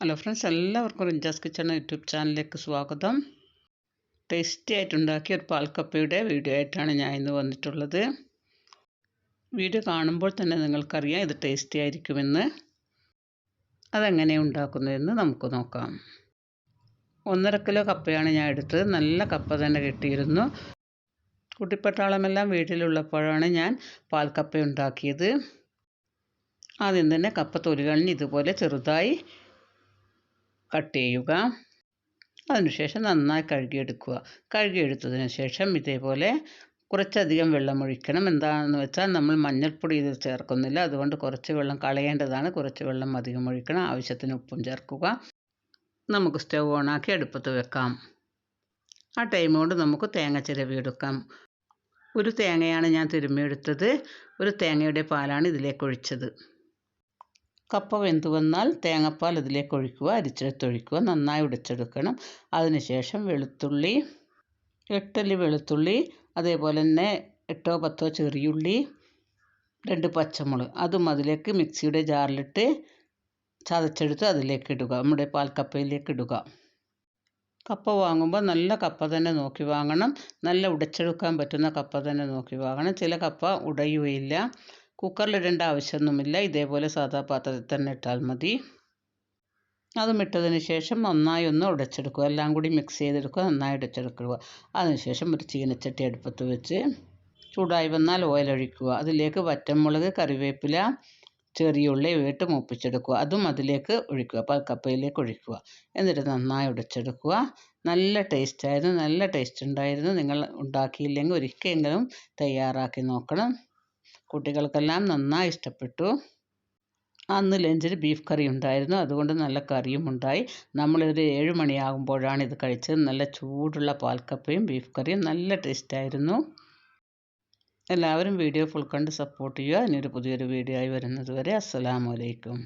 Hello friends എല്ലാവർക്കും റിഞ്ചാസ് kitchen YouTube ചാനലിലേക്ക് സ്വാഗതം. ടേസ്റ്റി ആയിട്ടുണ്ടാക്കിയ ഒരു പാൽക്കപ്പയുടെ വീഡിയോ ആയിട്ടാണ് ഞാൻ ഇന്ന് വന്നിട്ടുള്ളത്. വീഡിയോ കാണുമ്പോൾ തന്നെ നിങ്ങൾക്കറിയാം ഇത് ടേസ്റ്റി ആയിരിക്കുമെന്ന്. അതെങ്ങനെ ഉണ്ടാക്കുന്നതെന്ന് നമുക്ക് നോക്കാം. ഒന്നര കിലോ കപ്പയാണ് ഞാൻ എടുത്തത്. നല്ല കപ്പ തന്നെ കിട്ടിയിരുന്നു. കുട്ടിപ്പട്ടാളമെല്ലാം വീട്ടിലുള്ളപ്പോഴാണ് ഞാൻ പാൽക്കപ്പ ഉണ്ടാക്കിയത്. ആദ്യം തന്നെ കപ്പ തൊലി ഇതുപോലെ ചെറുതായി കട്ട് ചെയ്യുക. അതിനുശേഷം നന്നായി കഴുകിയെടുക്കുക. കഴുകിയെടുത്തതിന് ശേഷം ഇതേപോലെ കുറച്ചധികം വെള്ളം ഒഴിക്കണം. എന്താണെന്ന് വെച്ചാൽ നമ്മൾ മഞ്ഞൾപ്പൊടി ഇത് ചേർക്കുന്നില്ല. അതുകൊണ്ട് കുറച്ച് വെള്ളം കളയേണ്ടതാണ്. കുറച്ച് വെള്ളം അധികം ഒഴിക്കണം. ആവശ്യത്തിന് ഉപ്പും ചേർക്കുക. നമുക്ക് സ്റ്റവ് ഓണാക്കി അടുപ്പത്ത് വെക്കാം. ആ ടൈം കൊണ്ട് നമുക്ക് തേങ്ങ ചിരവിയെടുക്കാം. ഒരു തേങ്ങയാണ് ഞാൻ തിരുമ്മിയെടുത്തത്. ഒരു തേങ്ങയുടെ പാലാണ് ഇതിലേക്ക് ഒഴിച്ചത്. കപ്പ വെന്ത് വന്നാൽ തേങ്ങാപ്പാൽ ഇതിലേക്ക് ഒഴിക്കുക അരിച്ചെടുത്തൊഴിക്കുക നന്നായി ഉടച്ചെടുക്കണം. അതിനുശേഷം വെളുത്തുള്ളി എട്ടല്ലി വെളുത്തുള്ളി അതേപോലെ തന്നെ എട്ടോ പത്തോ ചെറിയുള്ളി രണ്ട് പച്ചമുളക്. അതും അതിലേക്ക് മിക്സിയുടെ ജാറിലിട്ട് ചതച്ചെടുത്ത് അതിലേക്ക് ഇടുക നമ്മുടെ പാൽക്കപ്പയിലേക്ക് ഇടുക. കപ്പ വാങ്ങുമ്പോൾ നല്ല കപ്പ തന്നെ നോക്കി വാങ്ങണം. നല്ല ഉടച്ചെടുക്കാൻ പറ്റുന്ന കപ്പ തന്നെ നോക്കി വാങ്ങണം. ചില കപ്പ ഉടയുകയില്ല. കുക്കറിലിടേണ്ട ആവശ്യമൊന്നുമില്ല. ഇതേപോലെ സാധാ പാത്രത്തിൽ തന്നെ ഇട്ടാൽ മതി. അതും ഇട്ടതിന് ശേഷം നന്നായി ഒന്ന് ഉടച്ചെടുക്കുക. എല്ലാം കൂടി മിക്സ് ചെയ്തെടുക്കുക. നന്നായി ഉടച്ചെടുക്കുക. അതിനുശേഷം ഒരു ചീനച്ചട്ടി അടുപ്പത്ത് വെച്ച് ചൂടായി വന്നാൽ ഓയിൽ ഒഴിക്കുക. അതിലേക്ക് വറ്റൻമുളക് കറിവേപ്പില ചെറിയ ഉള്ളി ഇട്ട് മൂപ്പിച്ചെടുക്കുക. അതും അതിലേക്ക് ഒഴിക്കുക. കപ്പയിലേക്ക് ഒഴിക്കുക. എന്നിട്ട് നന്നായി ഉടച്ചെടുക്കുക. നല്ല ടേസ്റ്റായിരുന്നു നല്ല ടേസ്റ്റ് ഉണ്ടായിരുന്നു. നിങ്ങൾ ഉണ്ടാക്കിയില്ലെങ്കിൽ ഒരിക്കലെങ്കിലും തയ്യാറാക്കി നോക്കണം. കുട്ടികൾക്കെല്ലാം നന്നായി ഇഷ്ടപ്പെട്ടു. അന്ന് ലഞ്ചിന് ബീഫ് കറി ഉണ്ടായിരുന്നു. അതുകൊണ്ട് നല്ല കറിയും ഉണ്ടായി. നമ്മളൊരു ഏഴ് മണിയാകുമ്പോഴാണ് ഇത് കഴിച്ചത്. നല്ല ചൂടുള്ള പാൽക്കപ്പയും ബീഫ് കറിയും നല്ല ടേസ്റ്റായിരുന്നു എല്ലാവരും വീഡിയോ ഫുൾ കണ്ട് സപ്പോർട്ട് ചെയ്യുക. ഇനിയൊരു പുതിയൊരു വീഡിയോ ആയി വരുന്നത് വരെ അസ്സലാമലൈക്കും